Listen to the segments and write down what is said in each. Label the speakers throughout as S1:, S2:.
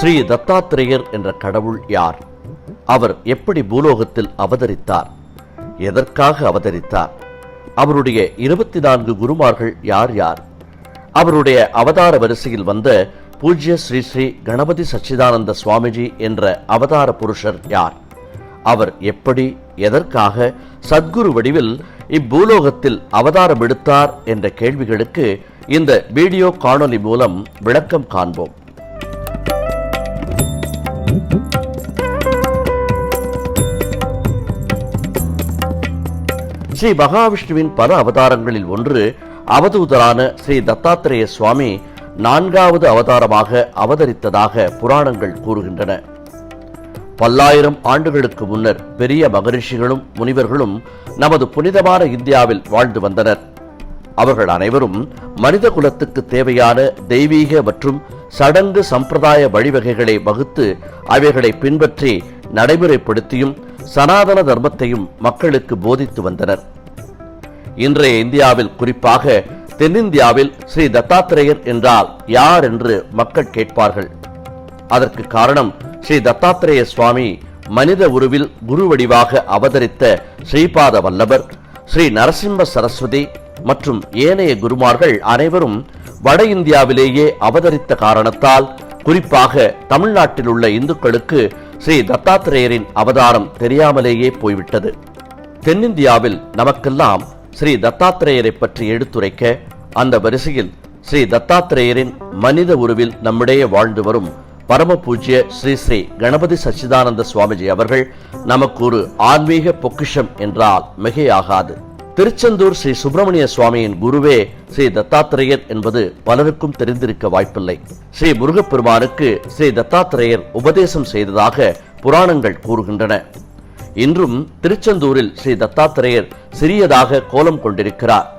S1: ஸ்ரீ தத்தாத்திரேயர் என்ற கடவுள் யார்? அவர் எப்படி பூலோகத்தில் அவதரித்தார்? எதற்காக அவதரித்தார்? அவருடைய இருபத்தி நான்கு குருமார்கள் யார் யார்? அவருடைய அவதார வரிசையில் வந்த பூஜ்ய ஸ்ரீ ஸ்ரீ கணபதி சச்சிதானந்த சுவாமிஜி என்ற அவதார புருஷர் யார்? அவர் எப்படி எதற்காக சத்குரு வடிவில் இப்பூலோகத்தில் அவதாரம் எடுத்தார் என்ற கேள்விகளுக்கு இந்த வீடியோ காணொலி மூலம் விளக்கம் காண்போம். ஸ்ரீ மகாவிஷ்ணுவின் பல அவதாரங்களில் ஒன்று அவதூதரான ஸ்ரீ தத்தாத்திரேய சுவாமி நான்காவது அவதாரமாக அவதரித்ததாக புராணங்கள் கூறுகின்றன. பல்லாயிரம் ஆண்டுகளுக்கு முன்னர் பெரிய மகரிஷிகளும் முனிவர்களும் நமது புனிதமான இந்தியாவில் வாழ்ந்து வந்தனர். அவர்கள் அனைவரும் மனித குலத்துக்கு தேவையான தெய்வீக மற்றும் சடங்கு சம்பிரதாய வழிவகைகளை வகுத்து அவைகளை பின்பற்றி நடைமுறைப்படுத்தியும் சனாதன தர்மத்தையும் மக்களுக்கு போதித்து வந்தனர். இன்றைய இந்தியாவில் குறிப்பாக தென்னிந்தியாவில் ஸ்ரீ தத்தாத்திரேயர் என்றால் யார் என்று மக்கள் கேட்பார்கள். அதற்கு காரணம் ஸ்ரீ தத்தாத்திரேய சுவாமி மனித உருவில் குரு வடிவாக அவதரித்த ஸ்ரீபாத வல்லபர் ஸ்ரீ நரசிம்ம சரஸ்வதி மற்றும் ஏனைய குருமார்கள் அனைவரும் வட இந்தியாவிலேயே அவதரித்த காரணத்தால் குறிப்பாக தமிழ்நாட்டில் உள்ள இந்துக்களுக்கு ஸ்ரீ தத்தாத்திரேயரின் அவதாரம் தெரியாமலேயே போய்விட்டது. தென்னிந்தியாவில் நமக்கெல்லாம் ஸ்ரீ தத்தாத்திரேயரை பற்றி எடுத்துரைக்க அந்த வரிசையில் ஸ்ரீ தத்தாத்திரேயரின் மனித உருவில் நம்மிடையே வாழ்ந்து வரும் பரம பூஜ்ய ஸ்ரீ ஸ்ரீ கணபதி சச்சிதானந்த சுவாமிஜி அவர்கள் நமக்கு ஒரு ஆன்மீக பொக்கிஷம் என்றால் மிகையாகாது. திருச்செந்தூர் ஸ்ரீ சுப்பிரமணிய சுவாமியின் குருவே ஸ்ரீ தத்தாத்திரேயர் என்பது பலருக்கும் தெரிந்திருக்க வாய்ப்பில்லை. ஸ்ரீ முருகப்பெருமானுக்கு ஸ்ரீ தத்தாத்திரேயர் உபதேசம் செய்ததாக புராணங்கள் கூறுகின்றன. இன்றும் திருச்செந்தூரில் ஸ்ரீ தத்தாத்திரேயர் சிறியதாக கோலம் கொண்டிருக்கிறார்.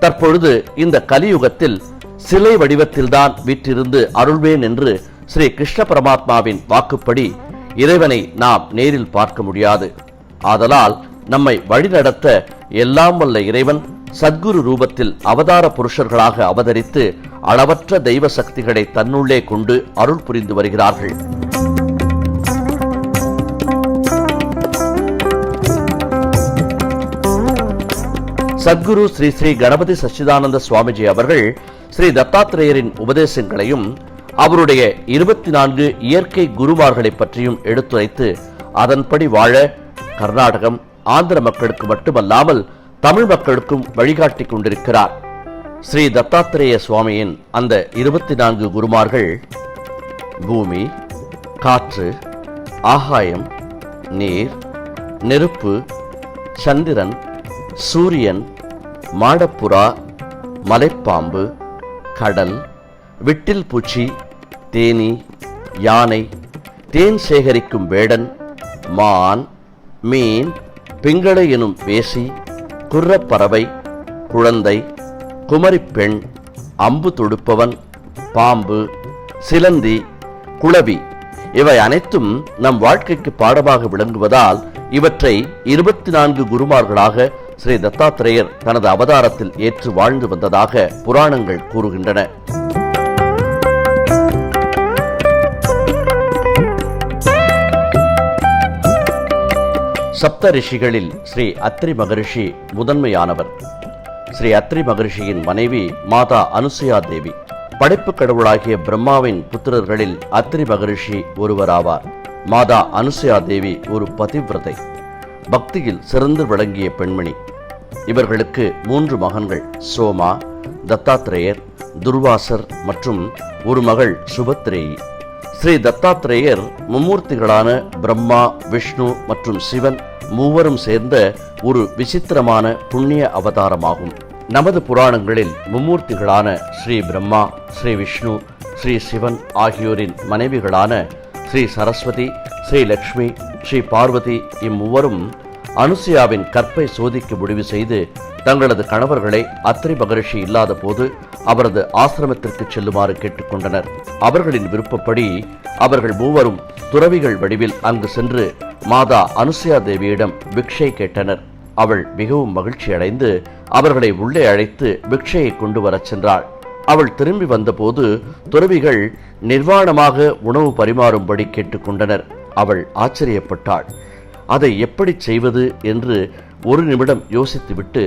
S1: தற்பொழுது இந்த கலியுகத்தில் சிலை வடிவத்தில்தான் வீற்றிருந்து அருள்வேன் என்று ஸ்ரீ கிருஷ்ண பரமாத்மாவின் வாக்குப்படி இறைவனை நாம் நேரில் பார்க்க முடியாது. ஆதலால் நம்மை வழிநடத்த எல்லாம் வல்ல இறைவன் சத்குரு ரூபத்தில் அவதார புருஷர்களாக அவதரித்து அளவற்ற தெய்வ சக்திகளை தன்னுள்ளே கொண்டு அருள் புரிந்து வருகிறார்கள். சத்குரு ஸ்ரீ ஸ்ரீ கணபதி சச்சிதானந்த சுவாமிஜி அவர்கள் ஸ்ரீ தத்தாத்திரேயரின் உபதேசங்களையும் அவருடைய இருபத்தி நான்கு இயற்கை குருமார்களை பற்றியும் எடுத்துரைத்து அதன்படி வாழ கர்நாடகம் ஆந்திர மக்களுக்கு மட்டுமல்லாமல் தமிழ் மக்களுக்கும் வழிகாட்டி கொண்டிருக்கிறார். ஸ்ரீ தத்தாத்திரேய சுவாமியின் அந்த இருபத்தி நான்கு குருமார்கள் பூமி காற்று ஆகாயம் நீர் நெருப்பு சந்திரன் சூரியன் மாடப்புறா மலைப்பாம்பு கடல் விட்டில் பூச்சி தேனி யானை தேன் சேகரிக்கும் வேடன் மான் மீன் பிங்கள எனும் வேசி குர்ரப்பறவை குழந்தை குமரிப்பெண் அம்பு தொடுப்பவன் பாம்பு சிலந்தி குளவி இவை அனைத்தும் நம் வாழ்க்கைக்கு பாடமாக விளங்குவதால் இவற்றை இருபத்தி நான்கு குருமார்களாக ஸ்ரீ தத்தாத்திரேயர் தனது அவதாரத்தில் ஏற்று வாழ்ந்து வந்ததாக புராணங்கள் கூறுகின்றன. சப்த ரிஷிகளில் ஸ்ரீ அத்ரி மகரிஷி முதன்மையானவர். ஸ்ரீ அத்ரி மகரிஷியின் மனைவி மாதா அனுசுயா தேவி. படைப்பு கடவுளாகிய பிரம்மாவின் புத்திரர்களில் அத்ரி மகரிஷி ஒருவராவார். மாதா அனுசுயா தேவி ஒரு பதிவிரதை. பக்தியில் சிறந்து விளங்கிய பெண்மணி. இவர்களுக்கு மூன்று மகன்கள் சோமா தத்தாத்திரேயர் துர்வாசர் மற்றும் ஒரு மகள் சுபத்ரேயி. ஸ்ரீ தத்தாத்திரேயர் மும்மூர்த்திகளான பிரம்மா விஷ்ணு மற்றும் சிவன் மூவரும் சேர்ந்த ஒரு விசித்திரமான புண்ணிய அவதாரமாகும். நமது புராணங்களில் மும்மூர்த்திகளான ஸ்ரீ பிரம்மா ஸ்ரீ விஷ்ணு ஸ்ரீ சிவன் ஆகியோரின் மனைவிகளான ஸ்ரீ சரஸ்வதி ஸ்ரீ லக்ஷ்மி ஸ்ரீ பார்வதி இம்மூவரும் அனுசியாவின் கற்பை சோதிக்க முடிவு செய்து தங்களது கணவர்களை அத்திரி மகரிஷி இல்லாத போது அவரது ஆசிரமத்திற்கு செல்லுமாறு கேட்டுக்கொண்டனர். அவர்களின் விருப்பப்படி அவர்கள் மூவரும் துறவிகள் வடிவில் அங்கு சென்று மாதா அனுசியா தேவியிடம் பிக்ஷை கேட்டனர். அவள் மிகவும் மகிழ்ச்சி அடைந்து அவர்களை உள்ளே அழைத்து பிக்ஷையை கொண்டு வரச் சென்றாள். அவள் திரும்பி வந்தபோது துறவிகள் நிர்வாணமாக உணவு பரிமாறும்படி கேட்டுக்கொண்டனர். அவள் ஆச்சரியப்பட்டாள். அதை எப்படி செய்வது என்று ஒரு நிமிடம் யோசித்துவிட்டு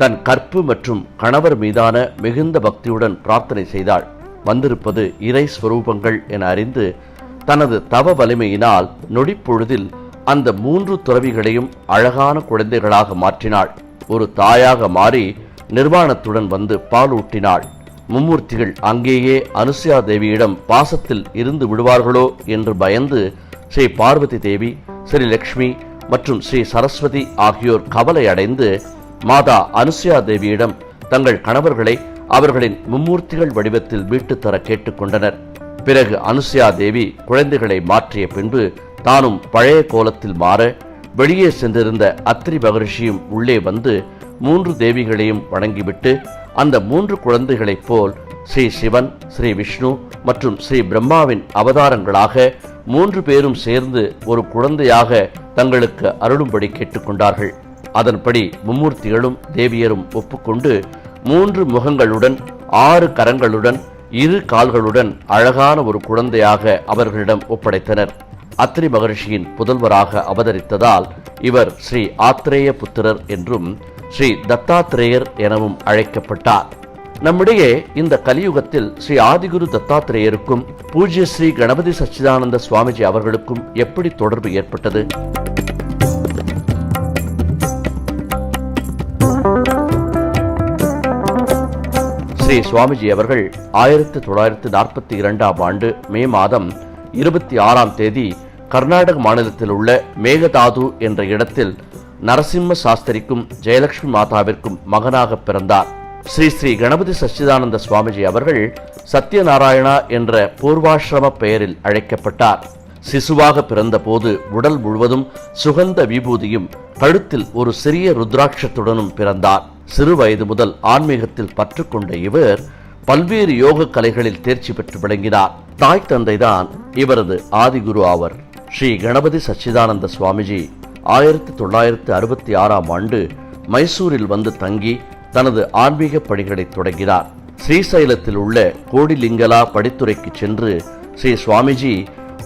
S1: தன் கற்பு மற்றும் கணவர் மீதான மிகுந்த பக்தியுடன் பிரார்த்தனை செய்தாள். வந்திருப்பது இறை ஸ்வரூபங்கள் என அறிந்து தனது தவ வலிமையினால் நொடிப்பொழுதில் அந்த மூன்று துறவிகளையும் அழகான குழந்தைகளாக மாற்றினாள். ஒரு தாயாக மாறி நிர்வாணத்துடன் வந்து பாலூட்டினாள் மும்மூர்த்திகள் அங்கேயே அனுசுயா தேவியிடம் பாசத்தில் இருந்து விடுவார்களோ என்று பயந்து ஸ்ரீ பார்வதி தேவி ஸ்ரீ லக்ஷ்மி மற்றும் ஸ்ரீ சரஸ்வதி ஆகியோர் கவலை அடைந்து மாதா அனுசுயா தேவியிடம் தங்கள் கணவர்களை அவர்களின் மும்மூர்த்திகள் வடிவத்தில் வீட்டு தர கேட்டுக்கொண்டனர் பிறகு அனுசுயா தேவி குழந்தைகளை மாற்றிய பின்பு தானும் பழைய கோலத்தில் மாற வெளியே சென்றிருந்த அத்திரி மகரிஷியும் உள்ளே வந்து மூன்று தேவிகளையும் வணங்கிவிட்டு அந்த மூன்று குழந்தைகளைப் போல் ஸ்ரீ சிவன் ஸ்ரீ விஷ்ணு மற்றும் ஸ்ரீ பிரம்மாவின் அவதாரங்களாக மூன்று பேரும் சேர்ந்து ஒரு குழந்தையாக தங்களுக்கு அருளும்படி கேட்டுக்கொண்டார்கள். அதன்படி மும்மூர்த்திகளும் தேவியரும் ஒப்புக்கொண்டு மூன்று முகங்களுடன் ஆறு கரங்களுடன் இரு கால்களுடன் அழகான ஒரு குழந்தையாக அவர்களிடம் ஒப்படைத்தனர். அத்ரி மகர்ஷியின் புதல்வராக அவதரித்ததால் இவர் ஸ்ரீ ஆத்ரேய புத்திரர் என்றும் ஸ்ரீ தத்தாத்திரேயர் எனவும் அழைக்கப்பட்டார். நம்மிடையே இந்த கலியுகத்தில் ஸ்ரீ ஆதிகுரு தத்தாத்திரேயருக்கும் பூஜ்ய ஸ்ரீ கணபதி சச்சிதானந்த சுவாமிஜி அவர்களுக்கும் எப்படி தொடர்பு ஏற்பட்டது? ஸ்ரீ சுவாமிஜி அவர்கள் ஆயிரத்தி தொள்ளாயிரத்தி நாற்பத்தி இரண்டாம் ஆண்டு மே மாதம் இருபத்தி ஆறாம் தேதி கர்நாடக மாநிலத்தில் உள்ள மேகதாது என்ற இடத்தில் நரசிம்ம சாஸ்திரிக்கும் ஜெயலட்சுமி மாதாவிற்கும் மகனாக பிறந்தார். ஸ்ரீ ஸ்ரீ கணபதி சச்சிதானந்த சுவாமிஜி அவர்கள் சத்யநாராயணா என்ற பூர்வாசிரம பெயரில் அழைக்கப்பட்டார். சிசுவாக பிறந்தபோது உடல் முழுவதும் சுகந்த விபூதியும் கழுத்தில் ஒரு சிறிய ருத்ராட்சத்துடனும் பிறந்தார். சிறு வயது முதல் ஆன்மீகத்தில் பற்றுக்கொண்ட இவர் பல்வேறு யோக கலைகளில் தேர்ச்சி பெற்று விளங்கினார். தாய் தந்தைதான் இவரது ஆதிகுரு ஆவர். ஸ்ரீ கணபதி சச்சிதானந்த சுவாமிஜி ஆயிரத்தி தொள்ளாயிரத்தி அறுபத்தி ஆறாம் ஆண்டு மைசூரில் வந்து தங்கி தனது ஆன்மீக பணிகளை தொடங்கினார். ஸ்ரீசைலத்தில் உள்ள கோடிலிங்கலா படித்துறைக்கு சென்று ஸ்ரீ சுவாமிஜி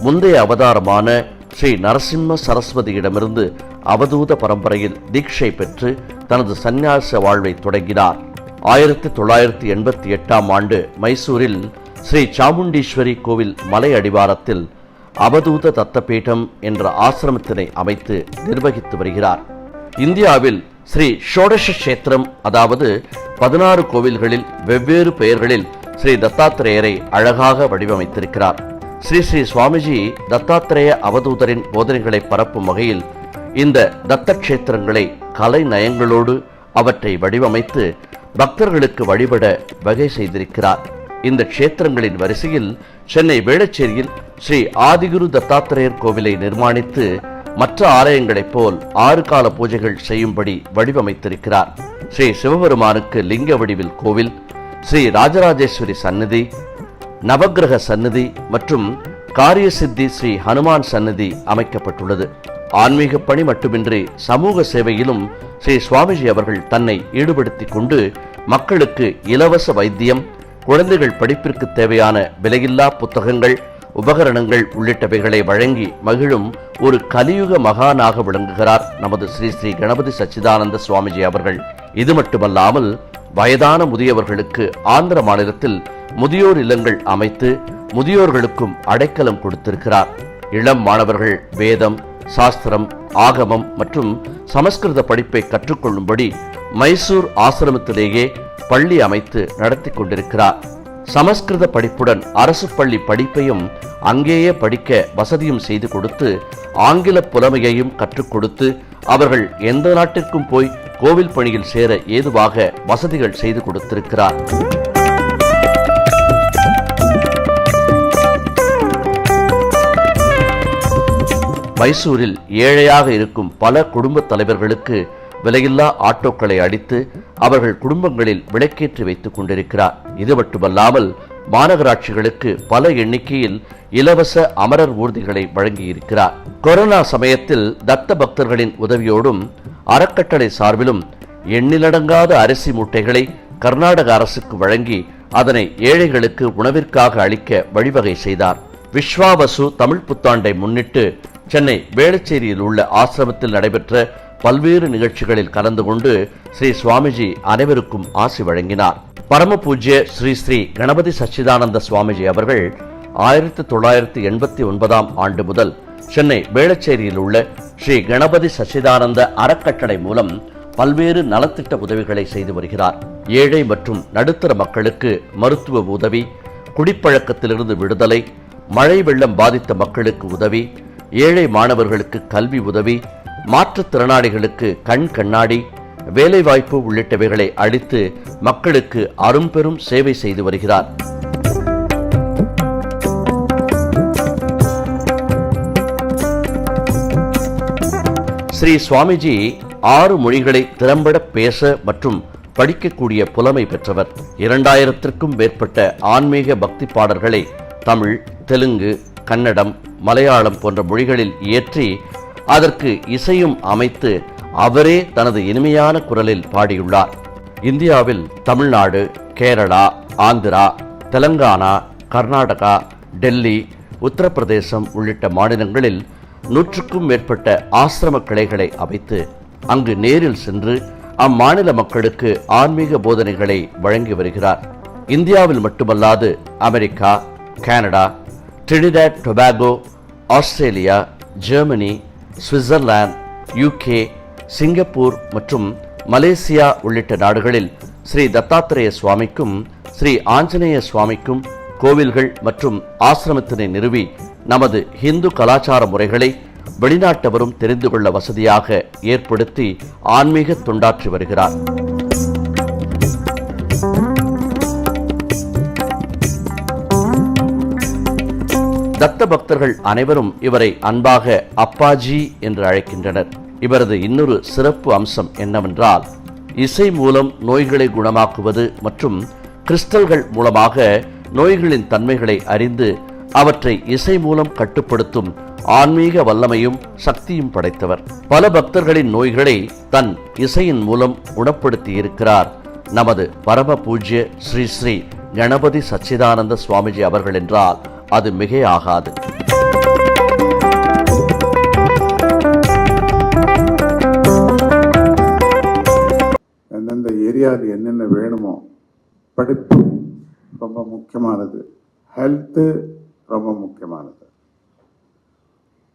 S1: முந்தைய அவதாரமான ஸ்ரீ நரசிம்ம சரஸ்வதியிடமிருந்து அவதூத பரம்பரையில் தீட்சை பெற்று தனது சந்நியாச வாழ்வை தொடங்கினார். ஆயிரத்தி தொள்ளாயிரத்தி எண்பத்தி எட்டாம் ஆண்டு மைசூரில் ஸ்ரீ சாமுண்டீஸ்வரி கோவில் மலை அடிவாரத்தில் அவதூத தத்தபீடம் என்ற ஆசிரமத்தினை அமைத்து நிர்வகித்து வருகிறார். இந்தியாவில் ஸ்ரீ ஷோடஷ கஷேத்திரம் அதாவது பதினாறு கோவில்களில் வெவ்வேறு பெயர்களில் ஸ்ரீ தத்தாத்திரேயரை அழகாக வடிவமைத்திருக்கிறார். ஸ்ரீ ஸ்ரீ சுவாமிஜி தத்தாத்திரேய அவதூதரின் போதனைகளை பரப்பும் வகையில் இந்த தத்த கஷேத்திரங்களை கலை நயங்களோடு அவற்றை வடிவமைத்து பக்தர்களுக்கு வழிபட வகை செய்திருக்கிறார். இந்த க்ஷேத்திரங்களின் வரிசையில் சென்னை வேளச்சேரியில் ஸ்ரீ ஆதிகுரு தத்தாத்திரேயர் கோவிலை நிர்மாணித்து மற்ற ஆலயங்களைப் போல் ஆறு கால பூஜைகள் செய்யும்படி வடிவமைத்திருக்கிறார். ஸ்ரீ சிவபெருமானுக்கு லிங்க வடிவில் கோவில் ஸ்ரீ ராஜராஜேஸ்வரி சன்னதி நவகிரக சன்னதி மற்றும் காரிய சித்தி ஸ்ரீ ஹனுமான் சன்னதி அமைக்கப்பட்டுள்ளது. ஆன்மீக பணி மட்டுமின்றி சமூக சேவையிலும் ஸ்ரீ சுவாமிஜி அவர்கள் தன்னை ஈடுபடுத்திக் கொண்டு மக்களுக்கு இலவச வைத்தியம் குழந்தைகள் படிப்பிற்கு தேவையான விலையில்லா புத்தகங்கள் உபகரணங்கள் உள்ளிட்டவைகளை வழங்கி மகிழும் ஒரு கலியுக மகானாக விளங்குகிறார் நமது ஸ்ரீ ஸ்ரீ கணபதி சச்சிதானந்த சுவாமிஜி அவர்கள். இது மட்டுமல்லாமல் வயதான முதியவர்களுக்கு ஆந்திர மாநிலத்தில் முதியோர் இல்லங்கள் அமைத்து முதியோர்களுக்கும் அடைக்கலம் கொடுத்திருக்கிறார். இளம் மாணவர்கள் வேதம் சாஸ்திரம் ஆகமம் மற்றும் சமஸ்கிருத படிப்பை கற்றுக்கொள்ளும்படி மைசூர் ஆசிரமத்திலேயே பள்ளி அமைத்து நடத்தி கொண்டிருக்கிறார். சமஸ்கிருத படிப்புடன் அரசு பள்ளி படிப்பையும் அங்கேயே படிக்க வசதியும் செய்து கொடுத்து ஆங்கில புலமையையும் கற்றுக் கொடுத்து அவர்கள் எந்த நாட்டிற்கும் போய் கோவில் பணியில் சேர ஏதுவாக வசதிகள் செய்து கொடுத்திருக்கிறார். மைசூரில் ஏழையாக இருக்கும் பல குடும்ப தலைவர்களுக்கு விலையில்லா ஆட்டோக்களை அடித்து அவர்கள் குடும்பங்களில் விளக்கேற்றி வைத்துக் கொண்டிருக்கிறார். இது மட்டுமல்லாமல் மாநகராட்சிகளுக்கு பல எண்ணிக்கையில் இலவச அமரர் ஊர்திகளை வழங்கியிருக்கிறார். கொரோனா சமயத்தில் தத்த பக்தர்களின் உதவியோடும் அறக்கட்டளை சார்பிலும் எண்ணிலடங்காத அரிசி மூட்டைகளை கர்நாடக அரசுக்கு வழங்கி அதனை ஏழைகளுக்கு உணவிற்காக அளிக்க வழிவகை செய்தார். விஸ்வாவசு தமிழ் புத்தாண்டை முன்னிட்டு சென்னை வேளச்சேரியில் உள்ள ஆசிரமத்தில் நடைபெற்ற பல்வேறு நிகழ்ச்சிகளில் கலந்து கொண்டு ஸ்ரீ சுவாமிஜி அனைவருக்கும் ஆசி வழங்கினார். பரம பூஜ்ய ஸ்ரீ ஸ்ரீ கணபதி சச்சிதானந்த சுவாமிஜி அவர்கள் ஆயிரத்தி தொள்ளாயிரத்தி எண்பத்தி ஒன்பதாம் ஆண்டு முதல் சென்னை வேளச்சேரியில் உள்ள ஸ்ரீ கணபதி சச்சிதானந்த அறக்கட்டளை மூலம் பல்வேறு நலத்திட்ட உதவிகளை செய்து வருகிறார். ஏழை மற்றும் நடுத்தர மக்களுக்கு மருத்துவ உதவி குடிப்பழக்கத்திலிருந்து விடுதலை மழை வெள்ளம் பாதித்த மக்களுக்கு உதவி ஏழை மாணவர்களுக்கு கல்வி உதவி மாற்றுத்திறனாளிகளுக்கு கண் கண்ணாடி வேலைவாய்ப்பு உள்ளிட்டவைகளை அளித்து மக்களுக்கு அரும்பெரும் சேவை செய்து வருகிறார். ஸ்ரீ சுவாமிஜி ஆறு மொழிகளை திறம்பட பேச மற்றும் படிக்கக்கூடிய புலமை பெற்றவர். இரண்டாயிரத்திற்கும் மேற்பட்ட ஆன்மீக பக்தி பாடல்களை தமிழ் தெலுங்கு கன்னடம் மலையாளம் போன்ற மொழிகளில் இயற்றி அதற்கு இசையும் அமைத்து அவரே தனது இனிமையான குரலில் பாடியுள்ளார். இந்தியாவில் தமிழ்நாடு கேரளா ஆந்திரா தெலங்கானா கர்நாடகா டெல்லி உத்தரப்பிரதேசம் உள்ளிட்ட மாநிலங்களில் நூற்றுக்கும் மேற்பட்ட ஆசிரம கிளைகளை அமைத்து அங்கு நேரில் சென்று அம்மாநில மக்களுக்கு ஆன்மீக போதனைகளை வழங்கி வருகிறார். இந்தியாவில் மட்டுமல்லாது America Canada Trinidad Tobago Australia Germany Switzerland UK Singapore மற்றும் மலேசியா உள்ளிட்ட நாடுகளில் ஸ்ரீ தத்தாத்திரேய சுவாமிக்கும் ஸ்ரீ ஆஞ்சநேய சுவாமிக்கும் கோவில்கள் மற்றும் ஆசிரமத்தினை நிறுவி நமது இந்து கலாச்சார முறைகளை வெளிநாட்டவரும் தெரிந்து கொள்ள வசதியாக ஏற்படுத்தி ஆன்மீக தொண்டாற்றி வருகிறார். தத்த பக்தர்கள் அனைவரும் இவரை அன்பாக அப்பாஜி என்று அழைக்கின்றனர். இவரது இன்னொரு சிறப்பு அம்சம் என்னவென்றால் இசை மூலம் நோய்களை குணமாக்குவது மற்றும் கிறிஸ்டல்கள் மூலமாக நோய்களின் தன்மைகளை அறிந்து அவற்றை இசை மூலம் கட்டுப்படுத்தும் ஆன்மீக வல்லமையும் சக்தியும் படைத்தவர். பல பக்தர்களின் நோய்களை தன் இசையின் மூலம் குணப்படுத்தி இருக்கிறார் நமது பரம பூஜ்ய ஸ்ரீ ஸ்ரீ கணபதி சச்சிதானந்த சுவாமிஜி அவர்கள் என்றால் அது மிகையாகாது.
S2: எந்தெந்த ஏரியாவில் என்னென்ன வேணுமோ படிப்பு ரொம்ப முக்கியமானது. ஹெல்த்து ரொம்ப முக்கியமானது.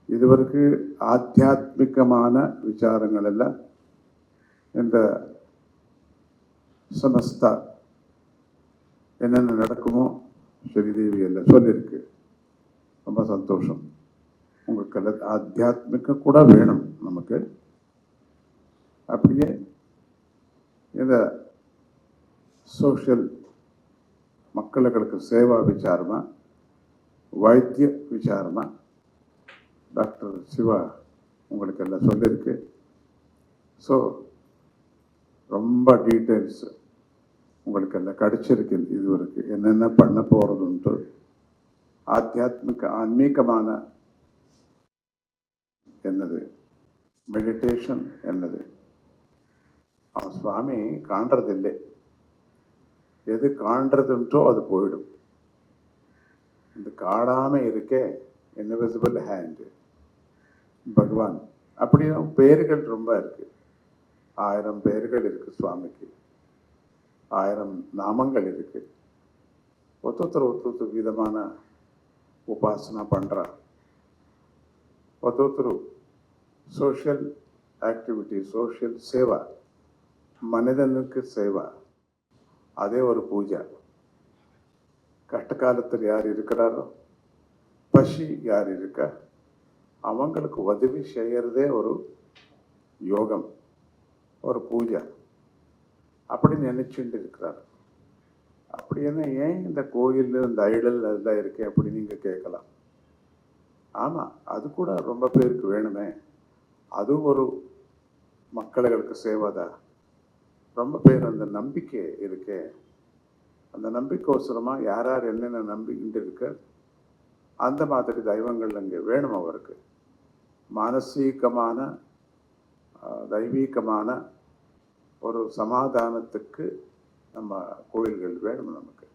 S2: இதுவரைக்கு ஆத்தியாத்மிகமான விசாரங்கள் எல்லாம் இந்த சமஸ்தா என்னென்ன நடக்குமோ ஸ்ரீதேவி எல்லாம் சொல்லியிருக்கு ரொம்ப சந்தோஷம். உங்களுக்கு எல்லாம் ஆத்தியாத்மிகம் கூட வேணும் நமக்கு. அப்படியே இந்த சோஷியல் மக்களுக்கு சேவா விசாரமா வைத்திய விசாரமா டாக்டர் சிவா உங்களுக்கு எல்லாம் சொல்லியிருக்கு ஸோ ரொம்ப டீட்டெயில்ஸ் உங்களுக்கு எல்லாம் கிடைச்சிருக்கு இதுவரைக்கும். என்னென்ன பண்ண போகிறதுன்ட்டு ஆத்தியாத்மிக ஆன்மீகமான என்னது? மெடிடேஷன் என்னது? அவன் சுவாமி காண்றதில்லை. எது காண்றதுன்றோ அது போயிடும். இந்த காடாமல் இருக்கே இன்விசிபிள் ஹேண்டு பகவான் அப்படியும் பேர்கள் ரொம்ப இருக்குது ஆயிரம் பேர்கள் இருக்குது சுவாமிக்கு. ஆயிரம் நாமங்கள் இருக்கு. ஒத்தொத்தர் ஒத்தொத்தர் விதமான உபாசனா பண்ணுறா ஒத்தொத்தரு சோஷியல் ஆக்டிவிட்டி சோஷியல் சேவா மனிதனுக்கு சேவா அதே ஒரு பூஜை. கஷ்ட காலத்தில் யார் இருக்கிறாரோ? பசி யார் இருக்கா? அவங்களுக்கு உதவி செய்கிறதே ஒரு யோகம் ஒரு பூஜை. அப்படின்னு நினைச்சுட்டு இருக்கிறார் அப்படி என்ன ஏன் இந்த கோயில் இந்த ஐடல் அதெல்லாம் இருக்கு அப்படின்னு நீங்கள் கேட்கலாம். ஆமாம் அது கூட ரொம்ப பேருக்கு வேணுமே. அது ஒரு மக்களுக்கு சேவைதா ரொம்ப பேர் அந்த நம்பிக்கை இருக்கே. அந்த நம்பிக்கையோசரமா யார் யார் என்னென்ன நம்பிக்கிட்டு இருக்க அந்த மாதிரி தெய்வங்கள் அங்கே வேணும் அவருக்கு. மானசீகமான தெய்வீகமான ஒரு சமாதானத்துக்கு நம்ம கோயில்கள் வேணும் நமக்கு.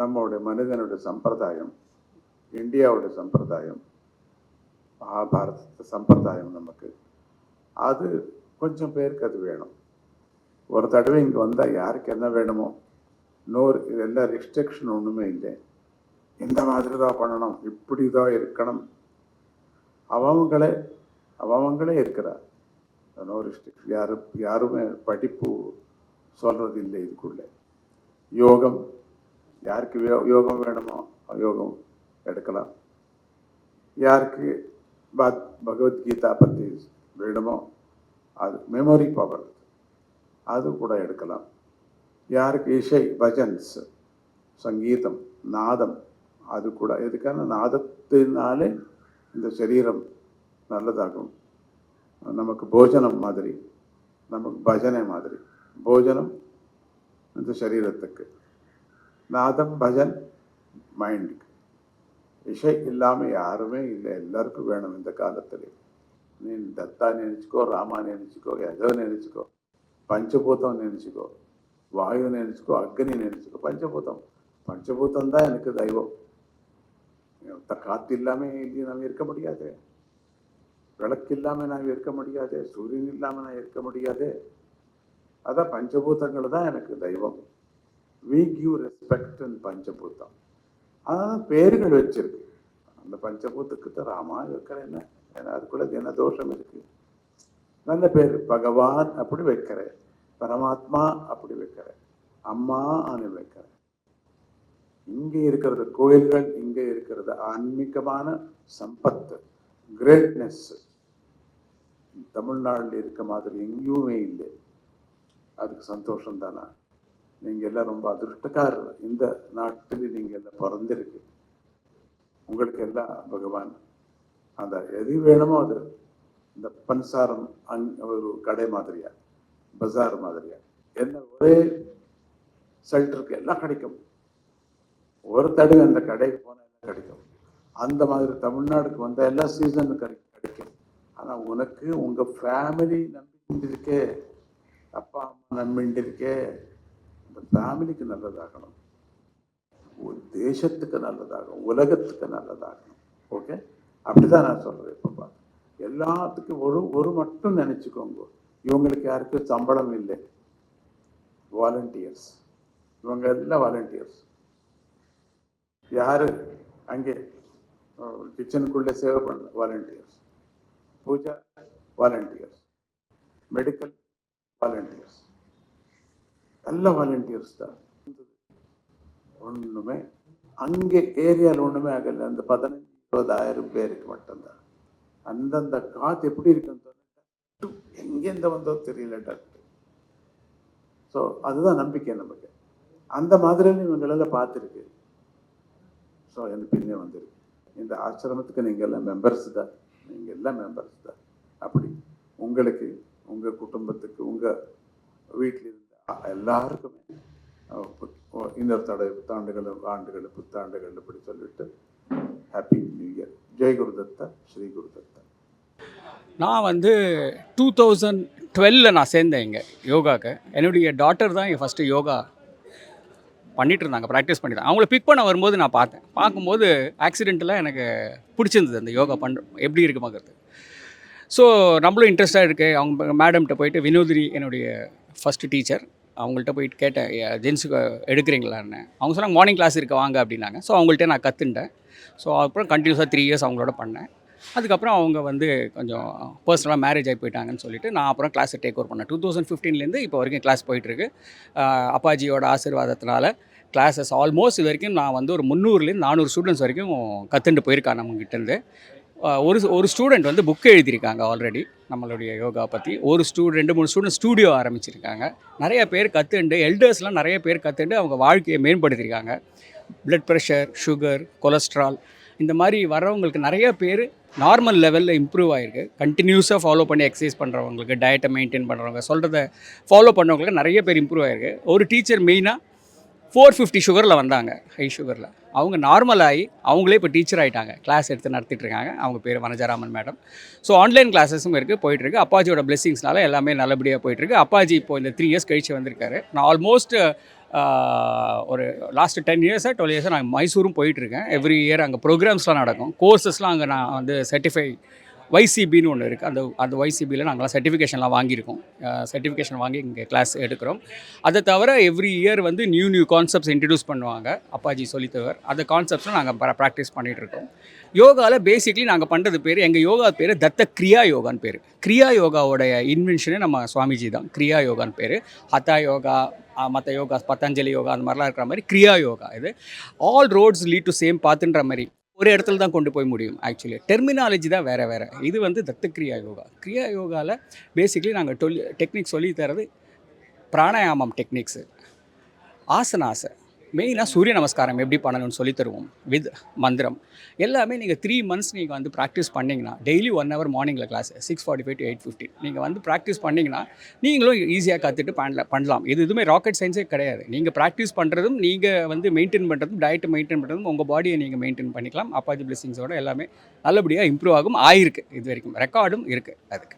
S2: நம்மளுடைய மனிதனுடைய சம்பிரதாயம் இந்தியாவுடைய சம்பிரதாயம் மகாபாரத சம்பிரதாயம் நமக்கு. அது கொஞ்சம் பேருக்கு அது வேணும். ஒரு தடவை இங்கே வந்தால் யாருக்கு என்ன வேணுமோ நோர் இதெல்லாம் ரெஸ்ட்ரிக்ஷன் ஒன்றுமே இல்லை. இந்த மாதிரி தான் பண்ணணும் இப்படி தான் இருக்கணும். அவங்களே அவங்களே இருக்கிறார். நோ யாரும் யாருமே படிப்பு சொல்கிறது இல்லை இதுக்குள்ளே. யோகம் யாருக்கு யோ- யோகம் வேணுமோ யோகம் எடுக்கலாம். யாருக்கு பத் பகவத்கீதா பற்றி வேணுமோ அது மெமரி பவர் அது கூட எடுக்கலாம். யாருக்கு இசை பஜன்ஸ் சங்கீதம் நாதம் அது கூட. எதுக்கான நாதத்தினாலே இந்த சரீரம் நல்லதாகும். நமக்கு போஜனம் மாதிரி நமக்கு பஜனை மாதிரி போஜனம் இந்த சரீரத்துக்கு நாதம் பஜன் மைண்டுக்கு இசை இல்லாமல் யாருமே இல்லை எல்லாருக்கும் வேணும் இந்த காலத்தில் நீ தத்தா நினச்சிக்கோ ராமா நினச்சிக்கோ எதோ நினச்சிக்கோ பஞ்சபூதம் நினச்சிக்கோ வாயு நினச்சிக்கோ அக்னி நினச்சிக்கோ பஞ்சபூதம் பஞ்சபூதம் தான் எனக்கு தெய்வம் த- காத்து இல்லாமல் இங்கே நாம் இருக்க முடியாது விளக்கு இல்லாமல் நான் இருக்க முடியாது சூரியன் இல்லாமல் நான் இருக்க முடியாது. அதான் பஞ்சபூதங்கள் தான் எனக்கு தெய்வம். வி கிவ் ரெஸ்பெக்ட் அண்ட் பஞ்சபூதம். அதான் பேர்கள் வச்சிருக்கு. அந்த பஞ்சபூத்துக்கு தான் ராமா வைக்கிறேன் ஏன்னா அதுக்குள்ள தின தோஷம் இருக்கு. நல்ல பேர் பகவான் அப்படி வைக்கிறேன். பரமாத்மா அப்படி வைக்கிறேன். அம்மா அனு வைக்கிறேன். இங்கே இருக்கிறது கோயில்கள் இங்கே இருக்கிறது ஆன்மீகமான சம்பத்து கிரேட்னஸ் தமிழ்நாட்டில் இருக்க மாதிரி எங்கேயுமே இல்லை. அதுக்கு சந்தோஷம் தானா நீங்கள் எல்லாம் ரொம்ப அதிருஷ்டக்காரர். இந்த நாட்டில் நீங்கள் எல்லாம் பிறந்திருக்கு. உங்களுக்கு எல்லாம் பகவான் அந்த எது வேணுமோ அது இந்த பன்சாரம் அங் ஒரு கடை மாதிரியா? பஜார் மாதிரியா? என்ன ஒரே ஷெல்டருக்கு எல்லாம் கிடைக்கும். ஒரு தடவை அந்த கடைக்கு போனால் எல்லாம் கிடைக்கும். அந்த மாதிரி தமிழ்நாடுக்கு வந்தால் எல்லா சீசனும் கிடைக்கும். ஆனால் உனக்கு உங்கள் ஃபேமிலி நம்பிட்டு இருக்கே அப்பா அம்மா நம்பிட்டு இருக்கே இந்த ஃபேமிலிக்கு நல்லதாகணும். ஒரு தேசத்துக்கு நல்லதாகும் உலகத்துக்கு நல்லதாகணும். ஓகே அப்படிதான் நான் சொல்கிறேன் இப்போ பார்த்து எல்லாத்துக்கும் ஒரு ஒரு மட்டும் நினச்சிக்கோங்க. இவங்களுக்கு யாருக்கும் சம்பளம் இல்லை. வாலண்டியர்ஸ் இவங்க எல்லாம் வாலண்டியர்ஸ் யாரு? அங்கே கிச்சனுக்குள்ளே சேவை பண்ண volunteers puja volunteers medical volunteers எல்லாம் வாலண்டியர்ஸ் தான். ஒன்றுமே அங்கே ஏரியாவில் ஒன்றுமே ஆகல. அந்த பதினஞ்சு இருபதாயிரம் பேருக்கு மட்டும்தான். அந்தந்த காத்து எப்படி இருக்குன்னு சொன்னா, எங்கேருந்து வந்தோ தெரியல டாக்டர் ஸோ அதுதான் நம்பிக்கை நமக்கு. அந்த மாதிரி இவங்களெல்லாம் பார்த்துருக்கு. ஸோ எனக்கு பின்னே வந்திருக்கு. இந்த ஆசிரமத்துக்கு நீங்கள் எல்லாம் மெம்பர்ஸ் தான். நீங்கள் எல்லாம் மெம்பர்ஸ் தான். அப்படி உங்களுக்கு உங்கள் குடும்பத்துக்கு உங்கள் வீட்டில் இருந்த எல்லாருக்குமே இந்த தடவை புத்தாண்டுகள் ஆண்டுகள் புத்தாண்டுகள் இப்படி சொல்லிட்டு happy new year Jai Gurudatta Sri Gurudatta
S3: நான் வந்து டூ தௌசண்ட் டுவெல்ல நான் சேர்ந்தேன் இங்கே யோகாக்கு. என்னுடைய டாட்டர் தான் என் ஃபஸ்ட்டு யோகா பண்ணிட்டு இருந்தாங்க ப்ராக்டிஸ் பண்ணிட்டு. அவங்கள பிக் பண்ண வரும்போது நான் பார்த்தேன். பார்க்கும்போது ஆக்சிடென்ட்டில் எனக்கு பிடிச்சிருந்தது அந்த யோகா பண்ணுற எப்படி இருக்கு பார்க்குறது ஸோ நம்மளும் இன்ட்ரெஸ்டாக இருக்குது அவங்க மேடம்கிட்ட போயிட்டு வினோதிரி என்னுடைய ஃபஸ்ட்டு டீச்சர் அவங்கள்ட்ட போயிட்டு கேட்டேன் ஜென்ஸுக்கு எடுக்கிறீங்களான்னு அவங்க சொன்னாங்க மார்னிங் கிளாஸ் இருக்க வாங்க. அப்படின்னாங்க. ஸோ அவங்கள்ட்ட நான் கற்றுண்டேன் ஸோ அப்புறம் கண்டினியூஸாக த்ரீ இயர்ஸ் அவங்களோட பண்ணேன். அதுக்கப்புறம் அவங்க வந்து கொஞ்சம் பர்சனலாக மேரேஜ் ஆகி போயிட்டாங்கன்னு சொல்லிட்டு நான் அப்புறம் கிளாஸை டேக் ஓவர் பண்ணேன். டூ தௌசண்ட் ஃபிஃப்டீன்லேருந்து இப்போ வரைக்கும் கிளாஸ் போயிட்டுருக்கு. அப்பாஜியோட ஆசீர்வாதத்தினால கிளாஸஸ் ஆல்மோஸ்ட் இது வரைக்கும் நான் வந்து ஒரு முந்நூறுலேருந்து நானூறு ஸ்டூடெண்ட்ஸ் வரைக்கும் கற்றுட்டு போயிருக்கேன் நம்மகிட்டேருந்து. ஒரு ஒரு ஸ்டூடெண்ட் வந்து புக் எழுதியிருக்காங்க ஆல்ரெடி நம்மளுடைய யோகா பற்றி ஒரு ஸ்டூடெண்ட் ரெண்டு மூணு ஸ்டூடெண்ட் ஸ்டூடியோ ஆரம்பிச்சிருக்காங்க. நிறைய பேர் கற்றுண்டு எல்டர்ஸ்லாம் நிறைய பேர் கற்றுண்டு அவங்க வாழ்க்கையை மேம்படுத்தியிருக்காங்க. ப்ளட் ப்ரெஷர் சுகர் கொலஸ்ட்ரால் இந்த மாதிரி வரவங்களுக்கு நிறைய பேர் நார்மல் லெவலில் இம்ப்ரூவ் ஆகிருக்கு கண்டினியூஸாக ஃபாலோ பண்ணி எக்ஸசைஸ் பண்ணுறவங்களுக்கு டயட்டை மெயின்டைன் பண்ணுறவங்க சொல்கிறத ஃபாலோ பண்ணவங்களுக்கு நிறைய பேர் இம்ப்ரூவ் ஆகிருக்கு ஒரு டீச்சர் மெயினாக ஃபோர் ஃபிஃப்டி சுகரில் வந்தாங்க ஹை சுகரில் அவங்க நார்மலாகி அவங்களே இப்போ டீச்சர் ஆகிட்டாங்க கிளாஸ் எடுத்து நடத்திட்டு இருக்காங்க. அவங்க பேர் வனஜராமன் மேடம் ஸோ ஆன்லைன் கிளாஸஸும் இருக்குது போயிட்டுருக்கு அப்பாஜியோட பிளெஸிங்ஸ்னால எல்லாமே நல்லபடியாக போயிட்டுருக்கு அப்பாஜி இப்போ இந்த த்ரீ இயர்ஸ் கழிச்சு வந்திருக்காரு. நான் ஆல்மோஸ்ட் ஒரு லாஸ்ட் டென் இயர்ஸாக டுவெல் இயர்ஸாக நான் மைசூரும் போயிட்டுருக்கேன். எவ்ரி இயர் அங்கே ப்ரோக்ராம்ஸ்லாம் நடக்கும். கோர்சஸ்லாம் அங்கே நான் வந்து சர்டிஃபை ஒய்சிபின்னு ஒன்று இருக்குது அந்த அந்த ஒய்சிபியில் நாங்களாம் சர்டிஃபிகேஷன்லாம் வாங்கியிருக்கோம். சர்டிஃபிகேஷன் வாங்கி இங்கே கிளாஸ் எடுக்கிறோம். அதை தவிர எவ்ரி இயர் வந்து நியூ நியூ கான்செப்ட்ஸ் இன்ட்ரடியூஸ் பண்ணுவாங்க. அப்பாஜி சொல்லித்தவர். அந்த கான்செப்ட்ஸும் நாங்கள் ப்ராக்டிஸ் பண்ணிகிட்டு இருக்கோம் யோகாவில் பேசிக்லி நாங்கள் பண்ணுறது பேர் எங்கள் யோகா பேர் தத்த கிரியா யோகான்னு பேர். கிரியா யோகாவோடைய இன்வென்ஷனே நம்ம சுவாமிஜி தான். கிரியா யோகான்னு பேர். ஹத்தா யோகா மற்ற யோகா பத்தஞ்சலி யோகா அந்த மாதிரிலாம் இருக்கிற மாதிரி கிரியா யோகா இது. All roads lead to same பாத்துன்ற மாதிரி ஒரு இடத்துல தான் கொண்டு போய் முடியும் ஆக்சுவலி டெர்மினாலஜி தான் வேறு வேறு. இது வந்து தத்த கிரியா யோகா. கிரியா யோகாவில் பேசிக்லி நாங்கள் டொல் டெக்னிக் சொல்லி தரது பிராணாயாமம் டெக்னிக்ஸு ஆசனாசை. மெயினாக சூரிய நமஸ்காரம் எப்படி பண்ணணும்னு சொல்லி தருவோம். வித் மந்திரம். எல்லாமே நீங்கள் த்ரீ மந்த்ஸ் நீங்கள் வந்து ப்ராக்டிஸ் பண்ணிங்கன்னா டெய்லி ஒன் ஹவர் மார்னிங்கில் class six forty five to eight fifty நீங்கள் வந்து ப்ராக்டிஸ் பண்ணிங்கன்னா நீங்களும் ஈஸியாக கற்றுட்டு பண்ணல பண்ணலாம். இது எதுவுமே ராக்கெட் சயின்ஸே கிடையாது. நீங்கள் ப்ராக்டிஸ் பண்ணுறதும் நீங்கள் வந்து மெயின்டைன் பண்ணுறதும் டயட்டை மெயின்டைன் பண்ணுறதும் உங்கள் பாடியை நீங்கள் மெயின்டைன் பண்ணிக்கலாம். அப்பாஜி பிளெஸிங்ஸோட எல்லாமே நல்லபடியாக இம்ப்ரூவ் ஆகும் ஆயிருக்கு. இது வரைக்கும். ரெக்கார்டும் இருக்குது அதுக்கு.